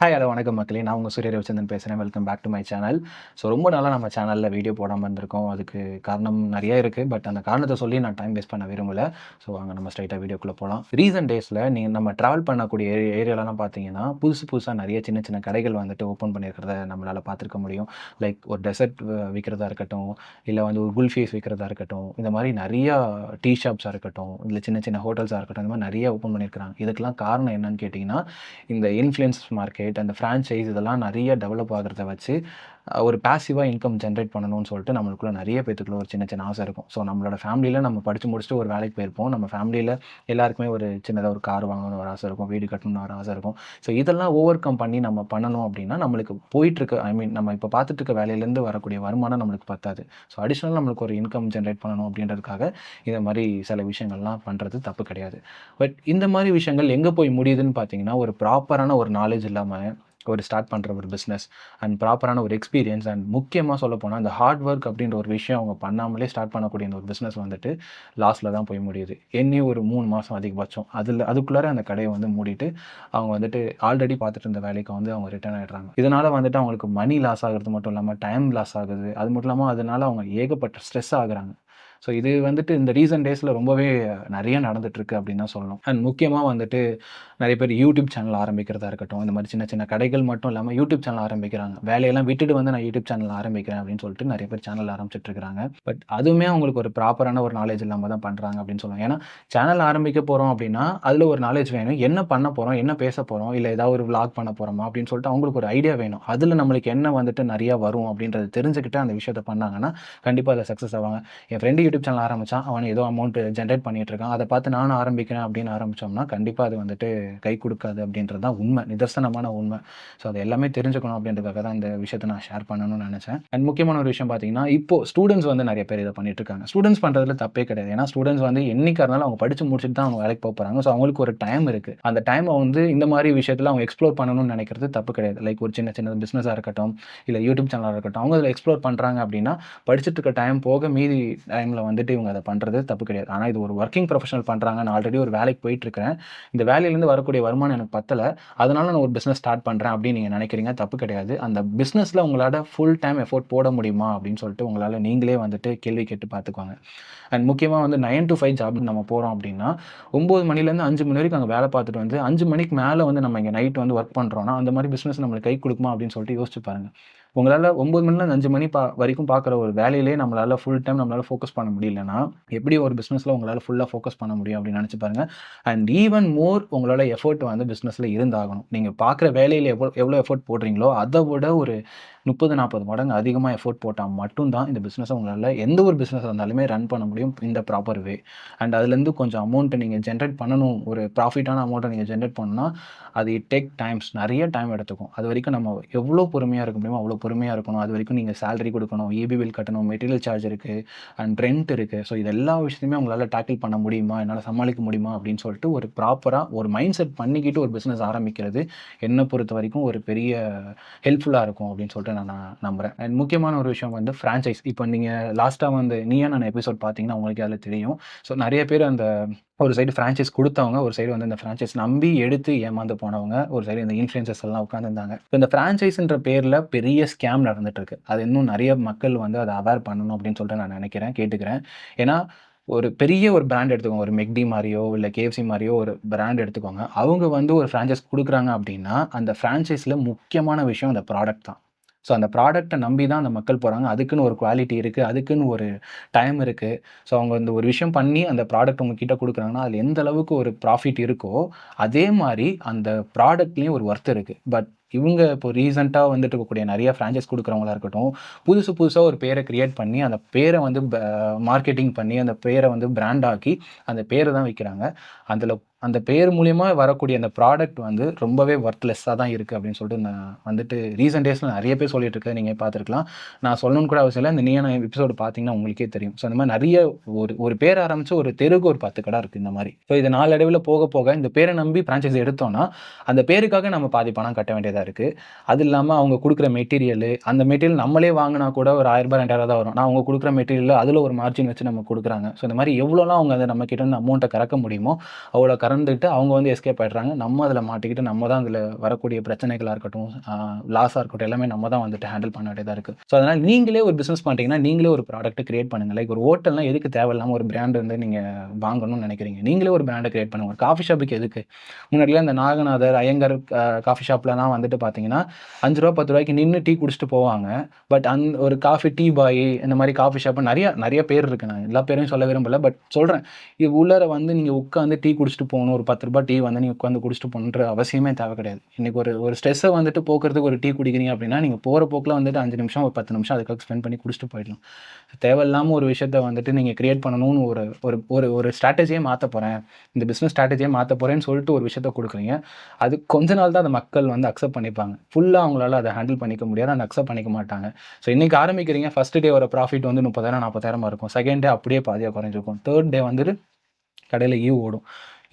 Hi hello வணக்கம் மக்களே. நான் உங்கள் சூரிய ரவிச்சந்திரன் பேசுகிறேன் welcome back to my channel so ரொம்ப நாளாக நம்ம சேனலில் வீடியோ போடாமல் இருந்திருக்கோம். அதுக்கு காரணம் நிறைய இருக்குது பட் அந்த காரணத்தை சொல்லி நான் டைம் வேஸ்ட் பண்ண விரும்பல. ஸோ அங்கே நம்ம ஸ்ட்ரைட்டாக வீடியோக்குள்ளே போகலாம் ரீசன்ட் டேஸில் நீங்கள் நம்ம ட்ராவல் பண்ணக்கூடிய ஏரியா ஏரியாலலாம் பார்த்தீங்கன்னா புதுசு புதுசாக நிறைய சின்ன சின்ன கடைகள் வந்துட்டு ஓப்பன் பண்ணியிருக்கிறத நம்மளால் பார்த்துருக்க முடியும். லைக் ஒரு டெசர்ட் விற்கிறதா இருக்கட்டும் இல்லை வந்து ஒரு குல்ஃபீஸ் விற்கிறதா இருக்கட்டும் இந்த மாதிரி நிறையா டீ ஷாப்ஸாக இருக்கட்டும் இல்லை சின்ன சின்ன ஹோட்டல்ஸாக இருக்கட்டும் இந்த மாதிரி நிறைய ஓப்பன் பண்ணியிருக்கிறாங்க. இதுக்கெல்லாம் காரணம் என்னன்னு கேட்டிங்கன்னா இந்த இன்ஃப்ளூயன்ஸ் மார்க்கெட் அந்த ஃப்ரான்ச்சைஸ் இதெல்லாம் நிறைய டெவலப் ஆகிறத வச்சு ஒரு பாசிவாக இன்கம் ஜென்ரேட் பண்ணணும்னு சொல்லிட்டு நம்மளுக்குள்ள நிறைய பேத்துக்குள்ள ஒரு சின்ன சின்ன ஆசை இருக்கும். ஸோ நம்மளோட ஃபேமிலியில் நம்ம படித்து முடிச்சுட்டு ஒரு வேலைக்கு போயிருப்போம். நம்ம ஃபேமிலியில் எல்லாருக்குமே ஒரு சின்னதாக ஒரு கார் வாங்கணும்னு ஒரு ஆசை இருக்கும். வீடு கட்டணும்னு ஒரு ஆசை இருக்கும். ஸோ இதெல்லாம் ஓவர் கம் பண்ணி நம்ம பண்ணணும் அப்படின்னா நம்மளுக்கு போயிட்டுருக்க. ஐ மீன் நம்ம இப்போ பார்த்துட்டு இருக்க வேலையிலேருந்து வரக்கூடிய வருமானம் நம்மளுக்கு பத்தாது. ஸோ அடிஷ்னல் நம்மளுக்கு ஒரு இன்கம் ஜென்ரேட் பண்ணணும் அப்படின்றதுக்காக இந்த மாதிரி சில விஷயங்கள்லாம் பண்ணுறது தப்பு கிடையாது. பட் இந்த மாதிரி விஷயங்கள் எங்கே போய் முடியுதுன்னு பார்த்தீங்கன்னா ஒரு ப்ராப்பரான ஒரு நாலேஜ் இல்லாமல் ஒரு ஸ்டார்ட் பண்ணுற ஒரு பிஸ்னஸ் அண்ட் ப்ராப்பரான ஒரு எக்ஸ்பீரியன்ஸ் அண்ட் முக்கியமாக சொல்ல போனால் அந்த ஹார்ட் ஒர்க் அப்படின்ற ஒரு விஷயம் அவங்க பண்ணாமலே ஸ்டார்ட் பண்ணக்கூடிய இந்த ஒரு பிஸ்னஸ் வந்துட்டு லாஸில் தான் போய் முடியுது. என்னையும் ஒரு மூணு மாதம் அதிகபட்சம். அதில் அதுக்குள்ளார அந்த கடையை வந்து மூடிட்டு அவங்க வந்துட்டு ஆல்ரெடி பார்த்துட்டு இருந்த வேலைக்கு வந்து அவங்க ரிட்டர்ன் ஆகிடுறாங்க இதனால் வந்துட்டு அவங்களுக்கு மணி லாஸ் ஆகிறது மட்டும் இல்லாமல் டைம் லாஸ் ஆகுது. அது மட்டும் இல்லாமல் அதனால அவங்க ஏகப்பட்ட ஸ்ட்ரெஸ் ஆகுறாங்க. ஸோ இது வந்துட்டு இந்த ரீசன்ட் டேஸில் ரொம்பவே நிறைய நடந்துகிட்ருக்கு அப்படின்னு தான் சொல்லணும். அண்ட் முக்கியமாக வந்துட்டு நிறைய பேர் யூடியூப் சேனல் ஆரம்பிக்கிறதா இருக்கட்டும் இந்த மாதிரி சின்ன சின்ன கடைகள் மட்டும் இல்லாமல் யூடியூப் சேனல் ஆரம்பிக்கிறாங்க. வேலையெல்லாம் விட்டுட்டு வந்து நான் யூடியூப் சேனல் ஆரம்பிக்கிறேன் அப்படின்னு சொல்லிட்டு நிறைய பேர் சேனல் ஆரம்பிச்சிட்டு இருக்காங்க. பட் அதுவுமே அவங்களுக்கு ஒரு ப்ராப்பரான ஒரு நாலேஜ் இல்லாமல் தான் பண்ணுறாங்க அப்படின்னு சொல்லுவாங்க ஏன்னா சேனல் ஆரம்பிக்க போகிறோம் அப்படின்னா அதில் ஒரு நாலேஜ் வேணும். என்ன பண்ண போகிறோம் என்ன பேச போகிறோம் இல்லை ஏதாவது ஒரு விளாக் பண்ண போகிறோமா அப்படின்னு சொல்லிட்டு அவங்களுக்கு ஒரு ஐடியா வேணும். அதில் நம்மளுக்கு என்ன வந்துட்டு நிறையா வரும் அப்படின்றது தெரிஞ்சுக்கிட்டு அந்த விஷயத்தை பண்ணாங்கன்னா கண்டிப்பாக அதில் சக்ஸஸ் ஆவாங்க. என் ஃப்ரெண்டு யூடியூப் சேனல் ஆரம்பித்தான் அவன் ஏதோ அமௌண்ட் ஜென்ரேட் பண்ணிகிட்டு இருக்கான். அதை பார்த்து நானும் ஆரம்பிக்கிறேன் அப்படின்னு ஆரம்பித்தோம்னா கண்டிப்பாக அது வந்துட்டு கை கொடுக்காது அப்படின்றது தான் உண்மை. நிதர்சனமான உண்மை. ஸோ அது எல்லாமே தெரிஞ்சுக்கணும் அப்படின்றதுக்காக தான் இந்த விஷயத்தை நான் ஷேர் பண்ணணும்னு நினச்சேன். அண்ட் முக்கியமான ஒரு விஷயம் பார்த்தீங்கன்னா இப்போ ஸ்டூடெண்ட்ஸ் வந்து நிறைய பேர் இதை பண்ணிட்டு இருக்காங்க. ஸ்டூடெண்ட்ஸ் பண்ணுறதுல தப்பே கிடையாது. ஏன்னா ஸ்டூடெண்ட்ஸ் வந்து என்னைக்கா இருந்தாலும் அவங்க படித்து முடிச்சுட்டு தான் அவங்க வேலைக்கு போக போகிறாங்க ஸோ அவங்களுக்கு ஒரு டைம் இருக்குது அந்த டைமை வந்து இந்த மாதிரி விஷயத்தில் அவங்க எக்ஸ்ப்ளோர் பண்ணணும்னு நினைக்கிறது தப்பு கிடையாது. லைக் ஒரு சின்ன சின்ன பிஸ்னஸாக இருக்கட்டும் இல்லை யூடியூப் சேனலாக இருக்கட்டும் அவங்க அதில் எக்ஸ்ப்ளோர் பண்ணுறாங்க அப்படின்னா படிச்சுட்டு இருக்க டைம் போக மீதி டைமில் வந்துட்டு இவங்க அதை பண்ணுறது தப்பு கிடையாது. ஆனால் இது ஒரு ஒர்க்கிங் ப்ரொஃபஷனல் பண்ணுறாங்க நான் ஆல்ரெடி ஒரு வேலைக்கு போயிட்டுருக்கிறேன். இந்த வேலையிலேருந்து வரக்கூடிய வருமானம் எனக்கு பத்தலை. அதனால நான் ஒரு பிஸ்னஸ் ஸ்டார்ட் பண்ணுறேன் அப்படின்னு நீங்கள் நினைக்கிறீங்க தப்பு கிடையாது. அந்த பிஸ்னஸில் உங்களால் ஃபுல் டைம் எஃபோர்ட் போட முடியுமா அப்படின்னு சொல்லிட்டு உங்களால் நீங்களே வந்துட்டு கேள்வி கேட்டு பார்த்துக்குவாங்க அண்ட் முக்கியமாக வந்து நைன் டு ஃபைவ் ஜாப் நம்ம போகிறோம் அப்படின்னா ஒம்பது மணிலேருந்து அஞ்சு மணி வரைக்கும் அங்கே வேலை பார்த்துட்டு வந்து அஞ்சு மணிக்கு மேலே வந்து நம்ம இங்கே நைட் வந்து ஒர்க் பண்ணுறோன்னா அந்த மாதிரி பிஸ்னஸ் நம்மளுக்கு கை கொடுக்குமா அப்படின்னு சொல்லிட்டு யோசிச்சு பாருங்க. உங்களால் ஒம்பது மணிலேருந்து அஞ்சு மணி பா வரைக்கும் பார்க்குற ஒரு வேலையிலே நம்மளால் ஃபுல் டைம் நம்மளால் ஃபோக்கஸ் பண்ண முடியலன்னா எப்படி ஒரு பிஸ்னஸில் உங்களால் ஃபுல்லாக ஃபோக்கஸ் பண்ண முடியும் அப்படின்னு நினச்சி பாருங்கள் அண்ட் ஈவன் மோர் உங்களோட எஃபோர்ட் வந்து பிஸ்னஸில் இருந்தாகணும். நீங்கள் பார்க்குற வேலையில் எவ்வளோ எவ்வளோ எஃபோர்ட் போடுறீங்களோ அதை விட ஒரு முப்பது நாற்பது மடங்கு அதிகமாக எஃபோர்ட் போட்டால் மட்டும்தான் இந்த பிஸ்னஸை உங்களால் எந்த ஒரு பிஸ்னஸ் இருந்தாலுமே ரன் பண்ண முடியும் இந்த ப்ராப்பர் வே அண்ட் அதுலேருந்து கொஞ்சம் அமௌண்ட்டை நீங்கள் ஜென்ரேட் பண்ணணும். ஒரு ப்ராஃபிட்டான அமௌண்ட்டை நீங்கள் ஜென்ரேட் பண்ணணும்னா அது டேக் டைம்ஸ் நிறைய டைம் எடுத்துக்கும். அது வரைக்கும் நம்ம எவ்வளோ பொறுமையாக இருக்க முடியுமோ அவ்வளோ பொறுமையாக இருக்கணும். அது வரைக்கும் நீங்கள் சேலரி கொடுக்கணும் இபி பில் கட்டணும் மெட்டீரியல் சார்ஜ் இருக்குது அண்ட் ரெண்ட் இருக்குது ஸோ இது எல்லா விஷயத்தையுமே உங்களால் டேக்கிள் பண்ண முடியுமா? என்னால் சமாளிக்க முடியுமா? அப்படின்னு சொல்லிட்டு ஒரு ப்ராப்பராக ஒரு மைண்ட் செட் பண்ணிக்கிட்டு ஒரு பிஸ்னஸ் ஆரம்பிக்கிறது என்னை பொறுத்த வரைக்கும் ஒரு பெரிய ஹெல்ப்ஃபுல்லாக இருக்கும் அப்படின்னு சொல்லிட்டு நான் நான் நம்புகிறேன் அண்ட் முக்கியமான ஒரு விஷயம் வந்து ஃப்ரான்ச்சைஸ் இப்போ நீங்கள் லாஸ்ட்டாக வந்து நீயா நான் எபிசோட் பார்த்தீங்கன்னா உங்களுக்கு அதில் தெரியும். ஸோ நிறைய பேர் அந்த ஒரு சைடு ஃப்ரான்ச்சைஸ் கொடுத்தவங்க ஒரு சைடு வந்து இந்த ஃப்ரான்ச்சைஸ் நம்பி எடுத்து ஏமாந்து போனவங்க ஒரு சைடு இந்த இன்ஃப்ளூயன்சஸ் எல்லாம் உட்காந்துருந்தாங்க இப்போ இந்த ஃப்ரான்ச்சைஸ்ன்ற பேரில் பெரிய ஸ்கேம் நடந்துட்டு இருக்கு அது இன்னும் நிறைய மக்கள் வந்து அதை அவேர் பண்ணணும் அப்படின்னு சொல்லிட்டு நான் நினைக்கிறேன் கேட்டுக்கிறேன். ஏன்னா ஒரு பெரிய ஒரு பிராண்ட் எடுத்துக்கோங்க. ஒரு மெக்டி மாதிரியோ இல்லை கேஎஃப்சி மாதிரியோ ஒரு பிராண்ட் எடுத்துக்கோங்க. அவங்க வந்து ஒரு ஃப்ரான்ச்சைஸ் கொடுக்குறாங்க அப்படின்னா அந்த ஃப்ரான்ச்சைஸில் முக்கியமான விஷயம் அந்த ப்ராடக்ட் தான். ஸோ அந்த ப்ராடக்ட்டை நம்பி தான் அந்த மக்கள் போகிறாங்க அதுக்குன்னு ஒரு குவாலிட்டி இருக்குது அதுக்குன்னு ஒரு டைம் இருக்குது ஸோ அவங்க இந்த ஒரு விஷயம் பண்ணி அந்த ப்ராடக்ட் உங்ககிட்ட கொடுக்குறாங்கன்னா அதில் எந்த அளவுக்கு ஒரு ப்ராஃபிட் இருக்கோ அதே மாதிரி அந்த ப்ராடக்ட்லேயும் ஒரு ஒர்த் இருக்குது பட் இவங்க இப்போ ரீசெண்டாக வந்துட்டு இருக்கக்கூடிய நிறைய ஃப்ரான்ச்சைஸ் கொடுக்குறவங்களா இருக்கட்டும் புதுசு புதுசாக ஒரு பேரை க்ரியேட் பண்ணி அந்த பேரை வந்து மார்க்கெட்டிங் பண்ணி அந்த பேரை வந்து பிராண்ட் ஆக்கி அந்த பேரை தான் விற்கிறாங்க அதில் அந்த பேர் மூலயமா வரக்கூடிய அந்த ப்ராடக்ட் வந்து ரொம்பவே ஒர்த்லெஸ்ஸாக தான் இருக்குது அப்படின்னு சொல்லிட்டு நான் வந்துட்டு ரீசெண்ட் டேஸில் நிறைய பேர் சொல்லிட்டு இருக்கேன் நீங்கள் பார்த்துருக்கலாம். நான் சொல்லணும்னு கூட அவசியம் இல்லை. இந்த நீயான எபிசோடு பார்த்தீங்கன்னா உங்களுக்கே தெரியும். ஸோ அந்த மாதிரி நிறைய ஒரு ஒரு பேர் ஆரம்பித்து ஒரு தெருக்கு ஒரு பத்து கடை இருக்குது இந்த மாதிரி. ஸோ இது நாளடைவில் போக போக இந்த பேரை நம்பி ஃப்ரான்ச்சைஸ் எடுத்தோம்னா அந்த பேருக்காக நம்ம பாதி பணம் கட்ட வேண்டியது வேண்டியதாக இருக்குது அது இல்லாமல் அவங்க கொடுக்குற மெட்டீரியல் அந்த மெட்டீரியல் நம்மளே வாங்கினா கூட ஒரு ஆயிரம் ரூபாய் ரெண்டாயிரம் தான் வரும். நான் அவங்க கொடுக்குற மெட்டீரியல் அதில் ஒரு மார்ஜின் வச்சு நம்ம கொடுக்குறாங்க. ஸோ இந்த மாதிரி எவ்வளோலாம் அவங்க அதை நம்ம கிட்ட இருந்து அமௌண்ட்டை கறக்க முடியுமோ அவ்வளோ கறந்துட்டு அவங்க வந்து எஸ்கேப் ஆயிடுறாங்க. நம்ம அதில் மாட்டிக்கிட்டு நம்ம தான் அதில் வரக்கூடிய பிரச்சனைகளாக இருக்கட்டும் லாஸாக இருக்கட்டும் எல்லாமே நம்ம தான் வந்துட்டு ஹேண்டில் பண்ண வேண்டியதாக இருக்குது ஸோ அதனால் நீங்களே ஒரு பிஸ்னஸ் பண்ணிட்டீங்கன்னா நீங்களே ஒரு ப்ராடக்ட் கிரியேட் பண்ணுங்கள் லைக் ஒரு ஹோட்டல்லாம் எதுக்கு தேவையில்லாமல் ஒரு பிராண்ட் வந்து நீங்கள் வாங்கணும்னு நினைக்கிறீங்க? நீங்களே ஒரு பிராண்டை கிரியேட் பண்ணுங்க. ஒரு காஃபி ஷாப்புக்கு எதுக்கு? முன்னாடிலாம் இந்த நாகநாதர் ஐயங்கர் காஃபி ஷாப்லலாம் வந்துட்டு பார்த்தீங்கன்னா அஞ்சு ரூபா பத்து ரூபாய்க்கு நின்று டீ குடிச்சிட்டு போவாங்க. பட் அந் ஒரு காஃபி டீ பாய் இந்த மாதிரி காஃபி ஷாப் நிறைய நிறைய பேர் இருக்கு. நான் எல்லா பேரையும் சொல்ல விரும்பல. பட் சொல்கிறேன் இது உள்ளார வந்து நீங்கள் உட்காந்து டீ குடிச்சிட்டு போகணும். ஒரு பத்து ரூபாய் டீ வந்து நீங்கள் உட்காந்து குடிச்சிட்டு போகணுன்ற அவசியமே தேவை கிடையாது. இன்றைக்கி ஒரு ஒரு ஸ்ட்ரெஸ்ஸை வந்துட்டு போக்குறதுக்கு ஒரு டீ குடிக்கிறீங்க அப்படின்னா நீங்கள் போகிற போக்கில் வந்துட்டு அஞ்சு நிமிஷம் ஒரு பத்து நிமிஷம் அதுக்காக ஸ்பெண்ட் பண்ணி குடிச்சிட்டு போயிடலாம். தேவையில்லாமல் ஒரு விஷயத்த வந்துட்டு நீங்கள் கிரியேட் பண்ணணும்னு ஒரு ஒரு ஒரு ஒரு ஸ்ட்ராட்டஜியே மாற்ற போகிறேன் இந்த பிஸ்னஸ் ஸ்ட்ராட்டஜியே மாற்ற போகிறேன்னு சொல்லிட்டு ஒரு விஷயத்த கொடுக்குறீங்க. அது கொஞ்ச நாள் தான் அந்த மக்கள் வந்து அக்செப்ட் பண்ணிப்பாங்க. ஃபுல்லாக அவங்களால அதை ஹேண்டில் பண்ணிக்க முடியாது. அந்த அக்செப்ட் பண்ணிக்க மாட்டாங்க. ஸோ இன்றைக்கி ஆரம்பிக்கிறீங்க ஃபஸ்ட் டே வர ப்ராஃபிட் வந்து முப்பதாயிரம் நாற்பதாயிரமா இருக்கும். செகண்ட் டே அப்படியே பாதியாக குறைஞ்சிருக்கும். தேர்ட் டே வந்துட்டு கடையில் ஈவ் ஓடும்.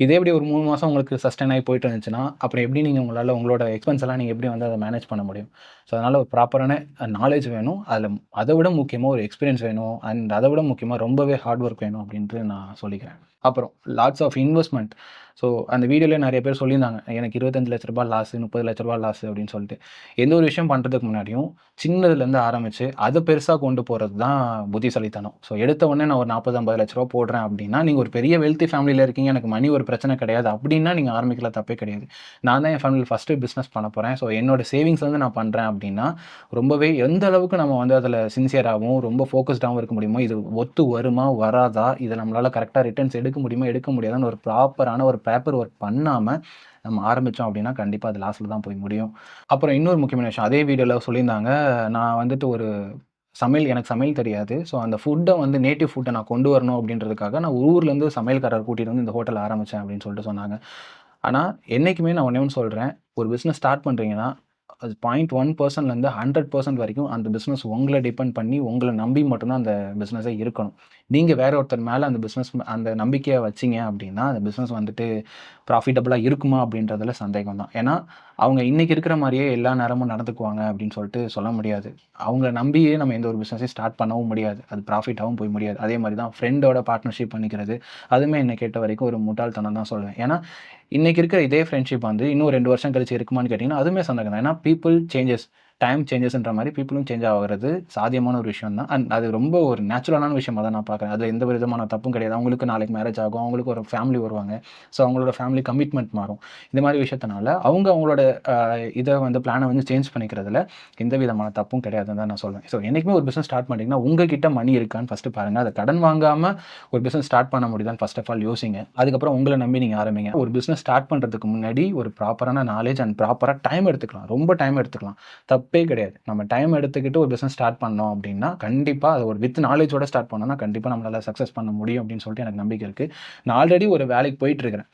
இதே எப்படி ஒரு மூணு மாதம் உங்களுக்கு சஸ்டைன் ஆகி போயிட்டு இருந்துச்சுன்னா அப்புறம் எப்படி நீங்கள் உங்களால் உங்களோட எக்ஸ்பென்ஸ் எல்லாம் நீங்கள் எப்படி வந்து அதை மேனேஜ் பண்ண முடியும்? ஸோ அதனால் ஒரு ப்ராப்பரான நாலேஜ் வேணும். அதில் அதை விட முக்கியமாக ஒரு எக்ஸ்பீரியன்ஸ் வேணும். அண்ட் அதை விட முக்கியமாக ரொம்பவே ஹார்ட் ஒர்க் வேணும் அப்படின்ட்டு நான் சொல்லிக்கிறேன். அப்புறம் லாட்ஸ் ஆஃப் இன்வெஸ்ட்மெண்ட் ஸோ அந்த வீடியோவில் நிறைய பேர் சொல்லியிருந்தாங்க எனக்கு இருபத்தஞ்சு லட்ச ரூபாய் லாஸ் முப்பது லட்ச ரூபாய் லாஸ் அப்படின்னு சொல்லிட்டு. எந்த ஒரு விஷயம் பண்ணுறதுக்கு முன்னாடியும் சின்னதுலேருந்து ஆரம்பித்து அதை பெருசாக கொண்டு போகிறது தான் புத்திசாலித்தனம். ஸோ எடுத்த உடனே நான் ஒரு நாற்பது ஐம்பது லட்ச ரூபா போடுறேன் அப்படின்னா நீங்கள் ஒரு பெரிய வெல்த்தி ஃபேமிலியில் இருக்கீங்க எனக்கு மணி ஒரு பிரச்சனை கிடையாது அப்படின்னா நீங்கள் ஆரம்பிக்கல தப்பே கிடையாது. நான் தான் என் ஃபேமிலியில் ஃபஸ்ட்டு பிஸ்னஸ் பண்ண போகிறேன் ஸோ என்னோட சேவிங்ஸ் வந்து நான் பண்ணுறேன் அப்படின்னா ரொம்பவே எந்த அளவுக்கு நம்ம வந்து அதில் சின்சியராகவும் ரொம்ப ஃபோக்கஸ்டாகவும் இருக்க முடியுமோ இது ஒத்து வருமா வராதா இதை நம்மளால் கரெக்டாக ரிட்டர்ன்ஸ் எடுக்க முடியுமா எடுக்க முடியாதான்னு ஒரு ப்ராப்பரான ஒரு பேப்பர் ஒர்க் பண்ணாமல் நம்ம ஆரம்பித்தோம் அப்படின்னா கண்டிப்பாக அது லாஸ்ட்டில் தான் போய் முடியும். அப்புறம் இன்னொரு முக்கியமான விஷயம் அதே வீடியோவில் சொல்லியிருந்தாங்க நான் வந்துட்டு ஒரு சமையல் எனக்கு சமையல் தெரியாது. ஸோ அந்த ஃபுட்டை வந்து நேட்டிவ் ஃபுட்டை நான் கொண்டு வரணும் அப்படின்றதுக்காக நான் ஊர்லேருந்து சமையல்காரர் கூட்டிகிட்டு வந்து இந்த ஹோட்டல் ஆரம்பித்தேன் அப்படின்னு சொல்லிட்டு சொன்னாங்க. ஆனால் என்றைக்குமே நான் ஒன்றே ஒன்று சொல்கிறேன் ஒரு பிஸ்னஸ் ஸ்டார்ட் பண்ணுறீங்கன்னா அது பாயிண்ட் ஒன் பர்சன்ட்லேருந்து ஹண்ட்ரட் பர்சன்ட் வரைக்கும் அந்த பிஸ்னஸ் உங்களை டிபெண்ட் பண்ணி உங்களை நம்பி மட்டும்தான் அந்த பிஸ்னஸே இருக்கணும். நீங்கள் வேற ஒருத்தர் மேலே அந்த பிஸ்னஸ் அந்த நம்பிக்கையை வச்சிங்க அப்படின்னா அந்த பிஸ்னஸ் வந்துட்டு ப்ராஃபிட்டபுளாக இருக்குமா அப்படின்றதுல சந்தேகம் தான் ஏன்னா அவங்க இன்றைக்கி இருக்கிற மாதிரியே எல்லா நேரமும் நடந்துக்குவாங்க அப்படின்னு சொல்லிட்டு சொல்ல முடியாது. அவங்கள நம்பியே நம்ம எந்த ஒரு பிஸ்னஸையும் ஸ்டார்ட் பண்ணவும் முடியாது. அது ப்ராஃபிட்டாகவும் போய் முடியாது. அதே மாதிரி தான் ஃப்ரெண்டோட பார்ட்னர்ஷிப் பண்ணிக்கிறது. அதுவுமே என்னை கேட்ட வரைக்கும் ஒரு முட்டாள்தனம் தான் சொல்லுவேன். ஏன்னா இன்றைக்கி இருக்கிற இதே ஃப்ரெண்ட்ஷிப் வந்து இன்னும் ரெண்டு வருஷம் கழிச்சு இருக்குமான்னு கேட்டிங்கன்னா அதுவுமே சந்தேகம் தான் ஏன்னா பீப்புள் சேஞ்சஸ் டைம் சேஞ்சஸ்ன்ற மாதிரி பீப்புளும் சேஞ்ச் ஆகிறது சாத்தியமான ஒரு விஷயம் தான். அண்ட் அது ரொம்ப ஒரு நேச்சுரலான விஷயமாக தான் நான் பார்க்குறேன். அதில் எந்த விதமான தப்பும் கிடையாது. அவங்களுக்கு நாளைக்கு மேரேஜ் ஆகும். அவங்களுக்கு ஒரு ஃபேமிலி வருவாங்க. ஸோ அவங்களோட ஃபேமிலி கமிட்மெண்ட் மாறும். இந்த மாதிரி விஷயத்தினால அவங்க அவங்களோட இதை வந்து பிளானை வந்து சேஞ்ச் பண்ணிக்கிறதுல எந்த விதமான தப்பும் கிடையாதுன்னு தான் நான் சொல்லுவேன் ஸோ என்றைக்குமே ஒரு பிஸ்னஸ் ஸ்டார்ட் பண்ணிங்கன்னா உங்ககிட்ட மணி இருக்கான்னு ஃபஸ்ட்டு பாருங்கள் அதை கடன் வாங்காமல் ஒரு பிஸ்னஸ் ஸ்டார்ட் பண்ண முடியுதான்னு ஃபஸ்ட் ஆஃப் ஆல் யோசிங்க. அதுக்கப்புறம் உங்களை நம்பி நீங்கள் ஆரம்பிங்க. ஒரு பிஸ்னஸ் ஸ்டார்ட் பண்ணுறதுக்கு முன்னாடி ஒரு ப்ராப்பரான நாலேஜ் அண்ட் ப்ராப்பராக டைம் எடுத்துக்கலாம். ரொம்ப டைம் எடுத்துக்கலாம். தப் கிடையாது. நம்ம டைம் எடுத்துக்கிட்டு ஒரு பிஸ்னஸ் ஸ்டார்ட் பண்ணோம் அப்படின்னா கண்டிப்பாக அது ஒரு வித் நாலேஜோட ஸ்டார்ட் பண்ணோம்னா கண்டிப்பாக நம்மளால் சக்ஸஸ் பண்ண முடியும் அப்படின்னு சொல்லிட்டு எனக்கு நம்பிக்கை இருக்குது நான் ஆல்ரெடி ஒரு வேலைக்கு போயிட்டு இருக்கிறேன்.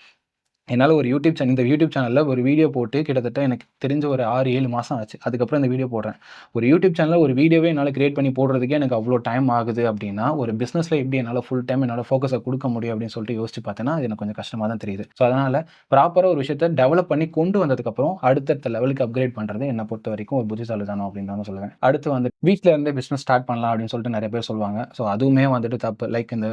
என்னால் ஒரு யூடியூப் சேனல் இந்த யூடியூப் சேனலில் ஒரு வீடியோ போட்டு கிட்டத்தட்ட எனக்கு தெரிஞ்ச ஒரு ஆறு ஏழு மாதம் ஆச்சு. அதுக்கப்புறம் இந்த வீடியோ போடுறேன். ஒரு யூடியூப் சேனலில் ஒரு வீடியோவே என்னால் கிரியேட் பண்ணி போடுறதுக்கே எனக்கு அவ்வளோ டைம் ஆகுது அப்படின்னா ஒரு பிஸ்னஸில் எப்படி என்னால் ஃபுல் டைம் என்னால் ஃபோக்கஸை கொடுக்க முடியும் அப்படின்னு சொல்லிட்டு யோசிச்சு பார்த்தேன்னா அது எனக்கு கொஞ்சம் கஷ்டமாக தான் தெரியுது. ஸோ அதனால் ப்ராப்பராக ஒரு விஷயத்தை டெவலப் பண்ணி கொண்டு வந்ததுக்கப்புறம் அடுத்தடுத்த லெவலுக்கு அப்கிரேட் பண்ணுறது என்னை பொறுத்த வரைக்கும் ஒரு புத்திசாலி தானோ அப்படின்னு தான் சொல்லுவேன். அடுத்து வந்து வீட்டில் இருந்தே பிஸ்னஸ் ஸ்டார்ட் பண்ணலாம் அப்படின்னு சொல்லிட்டு நிறைய பேர் சொல்லுவாங்க. ஸோ அதுவுமே வந்துட்டு தப்பு. லைக் இந்த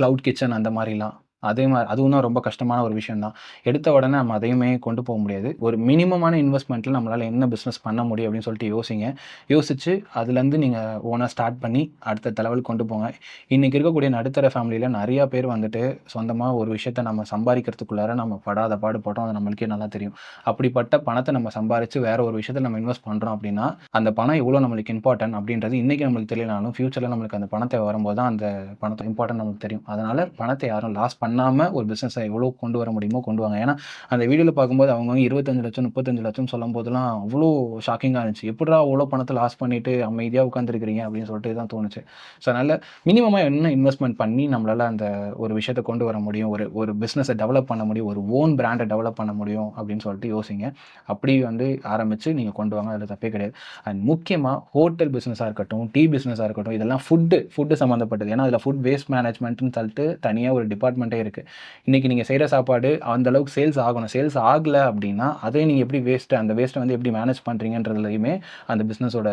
க்ளவுட் கிச்சன் அந்த மாதிரிலாம். அதே மாதிரி அதுவும் தான் ரொம்ப கஷ்டமான ஒரு விஷயம் தான். எடுத்த உடனே நம்ம அதையுமே கொண்டு போக முடியாது. ஒரு மினிமமான இன்வெஸ்ட்மெண்ட்டில் நம்மளால் என்ன பிஸ்னஸ் பண்ண முடியும் அப்படின்னு சொல்லிட்டு யோசிங்க. யோசிச்சு அதுலேருந்து நீங்கள் ஓனாக ஸ்டார்ட் பண்ணி அடுத்த தலைவல் கொண்டு போங்க. இன்றைக்கி இருக்கக்கூடிய நடுத்தர ஃபேமிலியில் நிறையா பேர் வந்துட்டு சொந்தமாக ஒரு விஷயத்தை நம்ம சம்பாதிக்கிறதுக்குள்ளார நம்ம படாத பாடு போட்டோம். அது நம்மளுக்கே நல்லா தெரியும். அப்படிப்பட்ட பணத்தை நம்ம சம்பாரித்து வேறு ஒரு விஷயத்தை நம்ம இன்வெஸ்ட் பண்ணுறோம் அப்படின்னா அந்த பணம் எவ்வளோ நம்மளுக்கு இம்பார்ட்டன்ட் அப்படின்றது இன்றைக்கி நம்மளுக்கு தெரியலனாலும் ஃப்யூச்சரில் நம்மளுக்கு அந்த பணத்தை வரும்போது தான் அந்த பணத்தை இம்பார்ட்டன்ட் நமக்கு தெரியும். அதனால் பணத்தை யாரும் லாஸ் பண்ணாமல் ஒரு பிஸ்னஸை எவ்வளோ கொண்டு வர முடியுமோ கொண்டு வாங்க. ஏன்னா அந்த வீடியோவில் பார்க்கும்போது அவங்க இருபத்தஞ்சு லட்சம் முப்பத்தஞ்சு லட்சம் சொல்லும் போதெல்லாம் அவ்வளோ ஷாக்கிங்காக இருந்துச்சு. எப்படா அவ்வளோ பணத்தை லாஸ் பண்ணிட்டு அமைதியாக உட்காந்துருக்கிறீங்க அப்படின்னு சொல்லிட்டு தான் தோணுச்சு. ஸோ அதனால் மினிமமாக என்ன இன்வெஸ்ட்மெண்ட் பண்ணி நம்மளால் அந்த ஒரு விஷயத்தை கொண்டு வர முடியும்? ஒரு ஒரு பிஸ்னஸை டெவலப் பண்ண முடியும்? ஒரு ஓன் பிராண்டை டெவலப் பண்ண முடியும்? அப்படின்னு சொல்லிட்டு யோசிங்க. அப்படி வந்து ஆரம்பித்து நீங்கள் கொண்டு வாங்க. அதில் தப்பே கிடையாது. அண்ட் முக்கியமாக ஹோட்டல் பிஸ்னஸாக இருக்கட்டும் டீ பிஸ்னஸாக இருக்கட்டும் இதெல்லாம் ஃபுட்டு ஃபுட்டு சம்மந்தப்பட்டது ஏன்னா அதில் ஃபுட் வேஸ்ட் மேனேஜ்மெண்ட்னு சொல்லிட்டு தனியாக ஒரு டிபார்ட்மெண்ட்டே கிட்டே இருக்குது இன்றைக்கி நீங்கள் செய்கிற சாப்பாடு அந்த அளவுக்கு சேல்ஸ் ஆகணும். சேல்ஸ் ஆகலை அப்படின்னா அதே நீங்கள் எப்படி வேஸ்ட்டு அந்த வேஸ்ட்டை வந்து எப்படி மேனேஜ் பண்ணுறீங்கன்றதுலையுமே அந்த பிஸ்னஸோட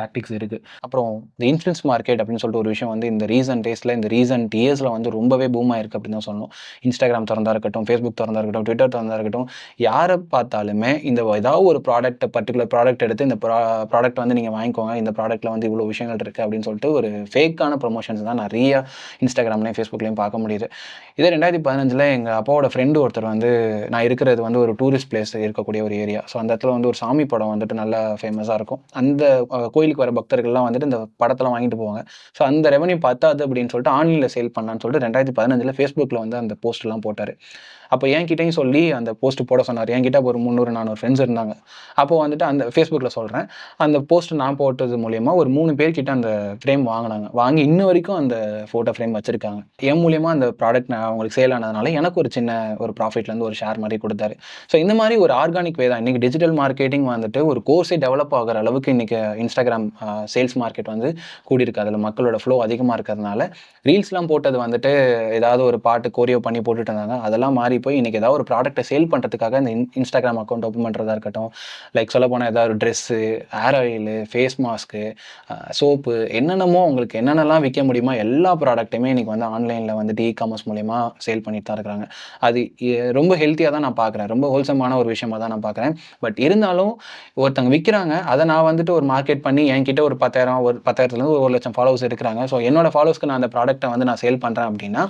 டாக்டிக்ஸ் இருக்குது அப்புறம் இந்த இன்சூரன்ஸ் மார்க்கெட் அப்படின்னு சொல்லிட்டு ஒரு விஷயம் வந்து இந்த ரீசன்ட் டேஸில் இந்த ரீசன்ட் இயர்ஸில் வந்து ரொம்பவே பூம் ஆயிருக்கு அப்படின்னு தான் சொல்லணும். இன்ஸ்டாகிராம் திறந்தா இருக்கட்டும் ஃபேஸ்புக் திறந்தா இருக்கட்டும் ட்விட்டர் திறந்தா இருக்கட்டும் யாரை பார்த்தாலுமே இந்த ஏதாவது ஒரு ப்ராடக்ட் பர்டிகுலர் ப்ராடக்ட் எடுத்து இந்த ப்ரா ப்ராடக்ட் வந்து நீங்கள் வாங்கிக்கோங்க இந்த ப்ராடக்ட்டில் வந்து இவ்வளோ விஷயங்கள் இருக்குது அப்படின்னு சொல்லிட்டு ஒரு ஃபேக்கான ப்ரொமோஷன்ஸ் தான் நிறைய இன்ஸ்டாகிராம்லேயும் ஃபேஸ்புக்லேயும் பார்க்க முடியுது. இதே ரெண்டாயிரத்தி பதினஞ்சில் எங்கள் அப்பாவோட ஃப்ரெண்டு ஒருத்தர் வந்து நான் இருக்கிறது வந்து ஒரு டூரிஸ்ட் பிளேஸ் இருக்கக்கூடிய ஒரு ஏரியா ஸோ அந்த இடத்துல வந்து ஒரு சாமி படம் வந்துட்டு நல்லா ஃபேமஸாக இருக்கும். அந்த கோயிலுக்கு வர பக்தர்கள்லாம் வந்துட்டு இந்த படத்தெல்லாம் வாங்கிட்டு போவாங்க. ஸோ அந்த ரெவன்யூ பத்தாது அப்படின்னு சொல்லிட்டு ஆன்லைனில் சேல் பண்ணான்னு சொல்லிட்டு ரெண்டாயிரத்தி பதினஞ்சில் ஃபேஸ்புக்கில் வந்து அந்த போஸ்ட்லாம் போட்டார். அப்போ என்கிட்டையும் சொல்லி அந்த போஸ்ட் போட சொன்னார். என்கிட்ட ஒரு முந்நூறு நானூறு ஃப்ரெண்ட்ஸ் இருந்தாங்க. அப்போ வந்துட்டு அந்த ஃபேஸ்புக்கில் சொல்கிறேன் அந்த போஸ்ட் நான் போட்டது மூலியமாக ஒரு மூணு பேர்கிட்ட அந்த ஃப்ரேம் வாங்கினாங்க. வாங்கி இன்ன வரைக்கும் அந்த ஃபோட்டோ ஃப்ரேம் வச்சுருக்காங்க. என் மூலியமாக அந்த ப்ராடக்ட் நான் அவங்களுக்கு சேல் ஆனதுனால எனக்கு ஒரு சின்ன ஒரு ப்ராஃபிட்லேருந்து ஒரு ஷேர் மாதிரி கொடுத்தாரு. ஸோ இந்த மாதிரி ஒரு ஆர்கானிக் வே தான். இன்றைக்கி டிஜிட்டல் மார்க்கெட்டிங் வந்துட்டு ஒரு கோர்ஸே டெவலப் ஆகிற அளவுக்கு இன்றைக்கி இன்ஸ்டாகிராம் சேல்ஸ் மார்க்கெட் வந்து கூடியிருக்கு. அதில் மக்களோட ஃப்ளோ அதிகமாக இருக்கிறதுனால ரீல்ஸ்லாம் போட்டது வந்துட்டு ஏதாவது ஒரு பாட்டு கோரியோ பண்ணி போட்டுட்டு இருந்தாங்க. அதெல்லாம் மாறி போய் இன்றைக்கி ஏதாவது ஒரு ப்ராடக்ட்டை சேல் பண்ணுறதுக்காக இந்த இன் இன்ஸ்டாகிராம் அக்கௌண்ட் ஓப்பன் பண்ணுறதா இருக்கட்டும் லைக் சொல்ல போனால் ஏதாவது ஒரு dress hair oil face mask soap என்னென்னமோ உங்களுக்கு என்னென்னலாம் விற்க முடியுமோ எல்லா ப்ராடக்ட்டுமே இன்றைக்கி வந்து ஆன்லைனில் வந்துட்டு இ காமர்ஸ் மூலயமா சேல் பண்ணிட்டு தான் இருக்கிறாங்க. அது ரொம்ப ஹெல்த்தியாக தான் நான் பார்க்குறேன். ரொம்ப ஹோல்சமான ஒரு விஷயமா தான் நான் பார்க்குறேன். பட் இருந்தாலும் ஒருத்தங்க விற்கிறாங்க அதை நான் வந்துட்டு ஒரு மார்க்கெட் பண்ணி என்கிட்ட ஒரு பத்தாயிரம் ஒரு பத்தாயிரத்துலேருந்து ஒரு லட்சம் ஃபாலோவர்ஸ் இருக்கிறாங்க ஸோ என்னோட ஃபாலோவர்ஸ்க்கு நான் அந்த ப்ராடக்ட்டை வந்து நான் சேல் பண்ணுறேன் அப்படின்னா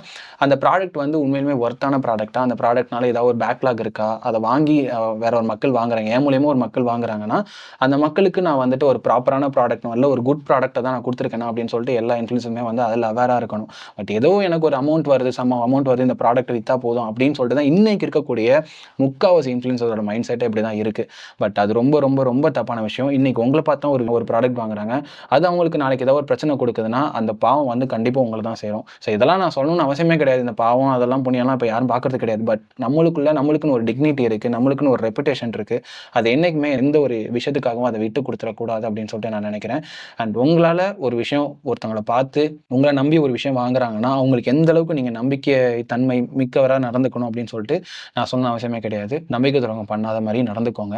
அந்த ப்ராடக்ட் வந்து உண்மையிலுமே ஒர்த்தான ப்ராடக்ட்டாக அந்த ப்ராடக்ட்னால ஏதாவது ஒரு பேக்லாக் இருக்கா? அதை வாங்கி வேற ஒரு மக்கள் வாங்குறாங்க. என் மூலியமாக ஒரு மக்கள் வாங்குறாங்கன்னா அந்த மக்களுக்கு நான் வந்துட்டு ஒரு ப்ராப்பரான ப்ராடக்ட் வரல ஒரு குட் ப்ராடக்ட்டை தான் நான் கொடுத்துருக்கேன் அப்படின்னு சொல்லிட்டு எல்லா இன்ஃப்ளூன்ஸுமே வந்து அதில் அவேராக இருக்கணும். பட் ஏதோ எனக்கு ஒரு அமௌண்ட் வருது சம அமௌண்ட் வருது இந்த ப்ராடக்ட் விற்றா போதும் அப்படின்னு சொல்லிட்டு தான் இன்னைக்கு இருக்கக்கூடிய முக்காவாசி இன்ஃப்ளூன்ஸரோட மைண்ட் செட்டே இப்படி தான் இருக்குது பட் அது ரொம்ப ரொம்ப ரொம்ப தப்பான விஷயம். இன்றைக்கி உங்களை பார்த்தா ஒரு ஒரு ப்ராடக்ட் வாங்குறாங்க. அது அவங்களுக்கு நாளைக்கு ஏதாவது ஒரு பிரச்சனை கொடுக்குதுன்னா அந்த பாவம் வந்து கண்டிப்பாக உங்களை தான் சேரும். ஸோ இதெல்லாம் நான் சொல்லணும்னு அவசியமே கிடையாது. இந்த பாவம் அதெல்லாம் புண்ணியெல்லாம் இப்போ யாரும் பார்க்கறது கிடையாது. பட் நம்மளுக்குள்ள நம்மளுக்குன்னு ஒரு டிக்னிட்டி இருக்குது நம்மளுக்குன்னு ஒரு ரெப்புடேஷன் இருக்குது அது என்றைக்குமே எந்த ஒரு விஷயத்துக்காகவும் அதை விட்டு கொடுத்துடக்கூடாது அப்படின்னு சொல்லிட்டு நான் நினைக்கிறேன். அண்ட் உங்களால் ஒரு விஷயம் ஒருத்தவங்களை பார்த்து உங்களை நம்பி ஒரு விஷயம் வாங்குறாங்கன்னா அவங்களுக்கு எந்த அளவுக்கு நீங்கள் நம்பிக்கை தன்மை மிக்கவராக நடந்துக்கணும் அப்படின்னு சொல்லிட்டு நான் சொன்ன அவசியமே கிடையாது. நம்பிக்கை துரோகம் பண்ணாத மாதிரி நடந்துக்கோங்க.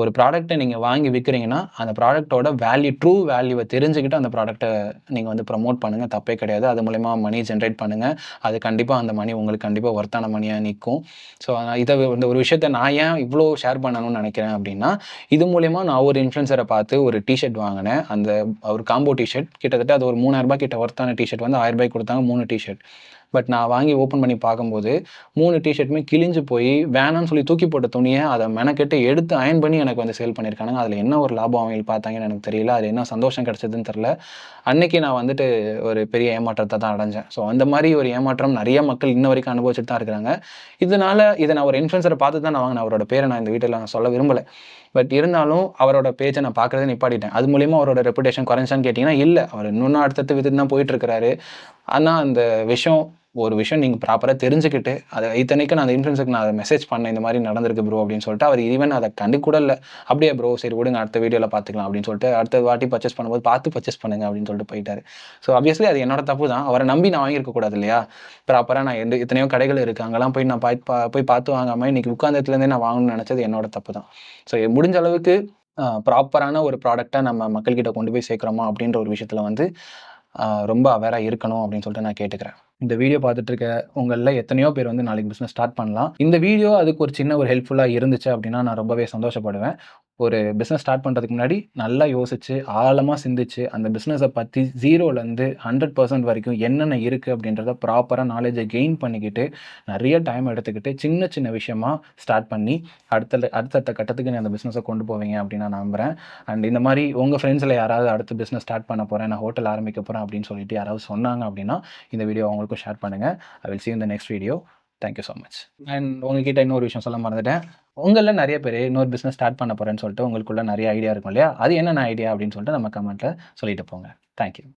ஒரு ப்ராடக்ட்டை நீங்கள் வாங்கி விற்கிறீங்கன்னா அந்த ப்ராடக்ட்டோட வேல்யூ ட்ரூ வேல்யூவை தெரிஞ்சுக்கிட்டு அந்த ப்ராடக்ட்டை நீங்கள் வந்து ப்ரமோட் பண்ணுங்கள் தப்பே கிடையாது. அது மூலிமா மணி ஜென்ரேட் பண்ணுங்கள் அது கண்டிப்பாக அந்த மணி உங்களுக்கு கண்டிப்பாக ஒர்த்தான மணியாக நிற்கும் ஸோ இதை வந்து ஒரு விஷயத்த நான் ஏன் இவ்வளோ ஷேர் பண்ணணும்னு நினைக்கிறேன் அப்படின்னா இது மூலிமா நான் ஒரு இன்ஃப்ளூன்சரை பார்த்து ஒரு டிஷர்ட் வாங்கினேன். அந்த ஒரு காம்போ டிஷர்ட் கிட்டத்தட்ட அது ஒரு மூணாயிரம் ரூபாய் கிட்ட ஒர்த்தான டிஷர்ட் வந்து ஆயிரம் ரூபாய் கொடுத்தாங்க. மூணு டிஷர்ட் பட் நான் வாங்கி ஓப்பன் பண்ணி பார்க்கும்போது மூணு டிஷர்ட்டுமே கிழிஞ்சு போய் வேணான்னு சொல்லி தூக்கி போட்ட துணியை அதை மெனக்கெட்டு எடுத்து அயன் பண்ணி எனக்கு வந்து சேல் பண்ணியிருக்காங்க அதில் என்ன ஒரு லாபம் அவங்க பார்த்தாங்கன்னு எனக்கு தெரியல. அது என்ன சந்தோஷம் கிடச்சதுன்னு தெரில அன்னைக்கு நான் வந்துட்டு ஒரு பெரிய ஏமாற்றத்தை தான் அடைஞ்சேன். ஸோ அந்த மாதிரி ஒரு ஏமாற்றம் நிறைய மக்கள் இன்ன வரைக்கும் அனுபவிச்சுட்டு தான் இருக்கிறாங்க. இதனால இதை நான் ஒரு இன்ஃப்ளூன்சரை பார்த்து தான் நான் வாங்கினேன். அவரோட பேரை நான் இந்த வீட்டில் நான் சொல்ல விரும்பலை. பட் இருந்தாலும் அவரோட பேஜை நான் பார்க்குறதே நிப்பாட்டிட்டேன். அது மூலியமாக அவரோட ரெப்புடேஷன் குறைஞ்சான்னு கேட்டிங்கன்னா இல்லை. அவர் இன்னொன்று அடுத்தடுத்து வித்துட்டு தான் போயிட்டுருக்கிறாரு ஆனால் அந்த விஷயம் ஒரு விஷயம் நீங்கள் ப்ராப்பராக தெரிஞ்சுக்கிட்டு அதை இத்தனைக்கு நான் அந்த இன்ஃப்ளூன்ஸுக்கு நான் அதை மெசேஜ் பண்ணேன் இந்த மாதிரி நடந்திருக்கு ப்ரோ அப்படின்னு சொல்லிட்டு அவர் ஈவன் அதை கண்டு கூட இல்லை. அப்படியே ப்ரோ சரி விடுங்க அடுத்த வீடியோவில் பார்த்துக்கலாம் அப்படின்னு சொல்லிட்டு அடுத்த வாட்டி பர்ச்சேஸ் பண்ணும்போது பார்த்து பர்ச்சேஸ் பண்ணுங்க அப்படின்னு சொல்லிட்டு போயிட்டாரு. ஸோ ஆப்வியஸ்லி அது என்னோட தப்பு தான். அவரை நம்பி நான் வாங்கியிருக்கக்கூடாது இல்லையா? ப்ராப்பராக நான் எந்த எத்தனையோ கடைகள் இருக்குது அங்கெல்லாம் போய் நான் பாய் பா- போய் பார்த்து வாங்காமல் இன்றைக்கி உட்காந்தத்துலேருந்தே நான் வாங்கணும்னு நினச்சது என்னோட தப்பு தான். ஸோ முடிஞ்ச அளவுக்கு ப்ராப்பரான ஒரு ப்ராடக்டை நம்ம மக்கள்கிட்ட கொண்டு போய் சேர்க்குறோமா அப்படின்ற ஒரு விஷயத்தில் வந்து ரொம்ப அவேராக இருக்கணும் அப்படின்னு சொல்லிட்டு நான் கேட்டுக்கிறேன். இந்த வீடியோ பார்த்துட்டு இருக்க உங்களில் எத்தனையோ பேர் வந்து நாளைக்கு பிஸ்னஸ் ஸ்டார்ட் பண்ணலாம். இந்த வீடியோ அதுக்கு ஒரு சின்ன ஒரு ஹெல்ப்ஃபுல்லாக இருந்துச்சு அப்படின்னா நான் ரொம்பவே சந்தோஷப்படுவேன். ஒரு பிஸ்னஸ் ஸ்டார்ட் பண்ணுறதுக்கு முன்னாடி நல்லா யோசிச்சு ஆழமாக சிந்திச்சு அந்த பிஸ்னஸை பற்றி ஜீரோலேருந்து ஹண்ட்ரட் பர்சன்ட் வரைக்கும் என்னென்ன இருக்குது அப்படின்றத ப்ராப்பராக நாலேஜை கெயின் பண்ணிக்கிட்டு நிறைய டைம் எடுத்துக்கிட்டு சின்ன சின்ன விஷயமா ஸ்டார்ட் பண்ணி அடுத்த அடுத்தடுத்த கட்டத்துக்கு நீ அந்த பிஸ்னஸை கொண்டு போவீங்க அப்படின்னு நான் நம்புகிறேன் அண்ட் இந்த மாதிரி உங்கள் ஃப்ரெண்ட்ஸில் யாராவது அடுத்து பிஸ்னஸ் ஸ்டார்ட் பண்ண போகிறேன் நான் ஹோட்டல் ஆரம்பிக்க போகிறேன் அப்படின்னு சொல்லிட்டு யாராவது சொன்னாங்க அப்படின்னா இந்த வீடியோ அவங்களுக்கும் ஷேர் பண்ணுங்கள் ஐ வில் சி இந்த next video thank you so much and உங்ககிட்ட இன்னொரு விஷயம் சொல்ல மறந்துட்டேன். உங்களில் நிறைய பேர் இன்னொரு பிஸ்னஸ் ஸ்டார்ட் பண்ண போகிறேன்னு சொல்லிட்டு உங்களுக்குள்ள நிறைய ஐடியா இருக்கும் இல்லையா? அது என்னென்ன ஐடியா அப்படின்னு சொல்லிட்டு நம்ம கமெண்ட்டில் சொல்லிட்டு போங்க. தேங்க்யூ